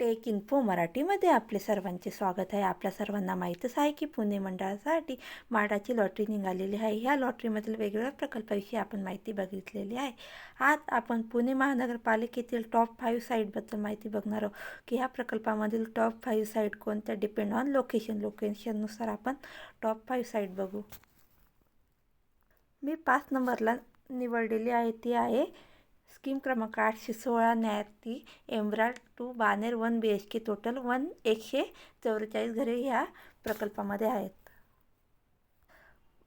Take info मराठीमध्ये आपले सर्वांचे स्वागत आहे. आपल्या सर्वांना माहीतच आहे की पुणे मंडळासाठी माडाची लॉटरी निघालेली आहे. ह्या लॉटरीमधील वेगवेगळ्या प्रकल्पाविषयी आपण माहिती बघितलेली आहे. आज आपण पुणे महानगरपालिकेतील टॉप फाईव्ह साईटबद्दल माहिती बघणार आहोत की ह्या प्रकल्पामधील टॉप फाईव्ह साईट कोणत्या डिपेंड ऑन लोकेशन लोकेशननुसार आपण टॉप फाईव्ह साईट बघू. मी पाच नंबरला निवडलेली आहे. ती आहे स्कीम क्रमांक आठशे सोळा न्यायार्थी emerald two Baner one B H K total one एकशे चौवेचाळीस घरे ह्या प्रकल्पामध्ये आहेत.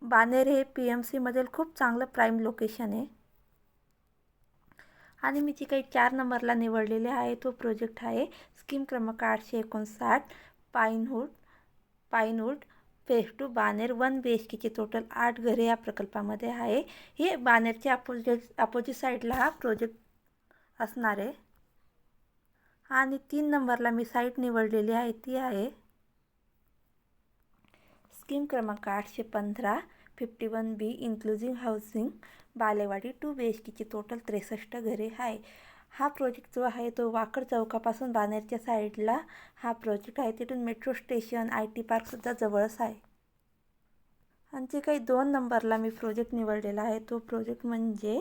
बानेर हे पी एम सीमधील खूप चांगलं प्राईम लोकेशन आहे. आणि मी जी काही चार नंबरला निवडलेले आहे तो प्रोजेक्ट आहे स्कीम क्रमांक आठशे एकोणसाठ पाईनहूड pinewood phase two Baner one B H केचे टोटल आठ घरे या प्रकल्पामध्ये आहे. हे बानेरच्या अपोजिट अपोजिट साईडला हा प्रोजेक्ट असणार आहे. आणि तीन नंबरला मी साईट निवडलेली आहे ती आहे स्कीम क्रमांक आठशे पंधरा fifty one B inclusive housing Balewadi two B H केची टोटल त्रेसष्ट घरे आहे. हा प्रोजेक्ट जो आहे तो वाकड चौकापासून बानेरच्या साईडला हा प्रोजेक्ट आहे. तिथून मेट्रो स्टेशन आय टी पार्कसुद्धा जवळच आहे. आणि जे काही दोन नंबरला मी प्रोजेक्ट निवडलेला आहे तो प्रोजेक्ट म्हणजे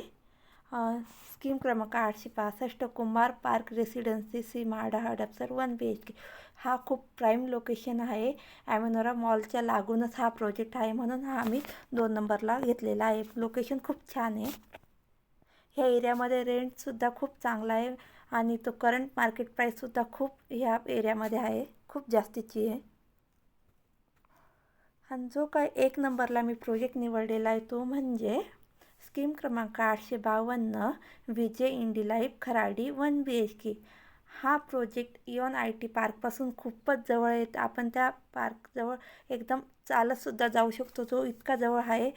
स्कीम क्रमांक आठशे पासष्ट Kumar park residency C Mhada Hadapsar one B H K हा खूप प्राईम लोकेशन आहे. ॲमेनोरा मॉलच्या लागूनच हा प्रोजेक्ट आहे म्हणून हा आम्ही दोन नंबरला घेतलेला आहे. लोकेशन खूप छान आहे. ह्या एरियामध्ये रेंटसुद्धा खूप चांगला आहे आणि तो करंट मार्केट प्राईससुद्धा खूप ह्या एरियामध्ये आहे. खूप जास्तीची आहे. आणि जो काय एक नंबरला मी प्रोजेक्ट निवडलेला आहे तो म्हणजे स्कीम क्रमांक आठशे बावन्न Vijay Indie Life Kharadi one B H K हा प्रोजेक्ट इवन आय टी पार्कपासून खूपच जवळ आहे. आपण त्या पार्कजवळ एकदम चालतसुद्धा जाऊ शकतो. जो इतका जवळ आहे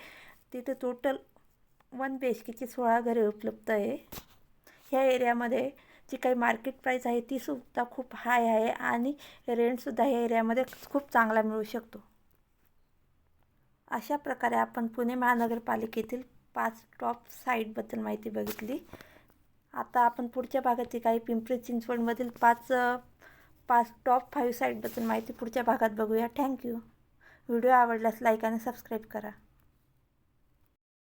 तिथे टोटल वन बी एच केची सोळा घरे उपलब्ध आहे. ह्या एरियामध्ये जी काही मार्केट प्राईस आहे तीसुद्धा खूप हाय आहे आणि रेंटसुद्धा ह्या एरियामध्ये खूप चांगला मिळू शकतो. अशा प्रकारे आपण पुणे महानगरपालिकेतील पाच टॉप साईटबद्दल माहिती बघितली. आता आपण पुढच्या भागातील काही पिंपरी चिंचवडमधील पाच पाच टॉप फाईव्ह साईटबद्दल माहिती पुढच्या भागात बघूया. थँक्यू व्हिडिओ आवडल्यास लाईक आणि सबस्क्राईब करा.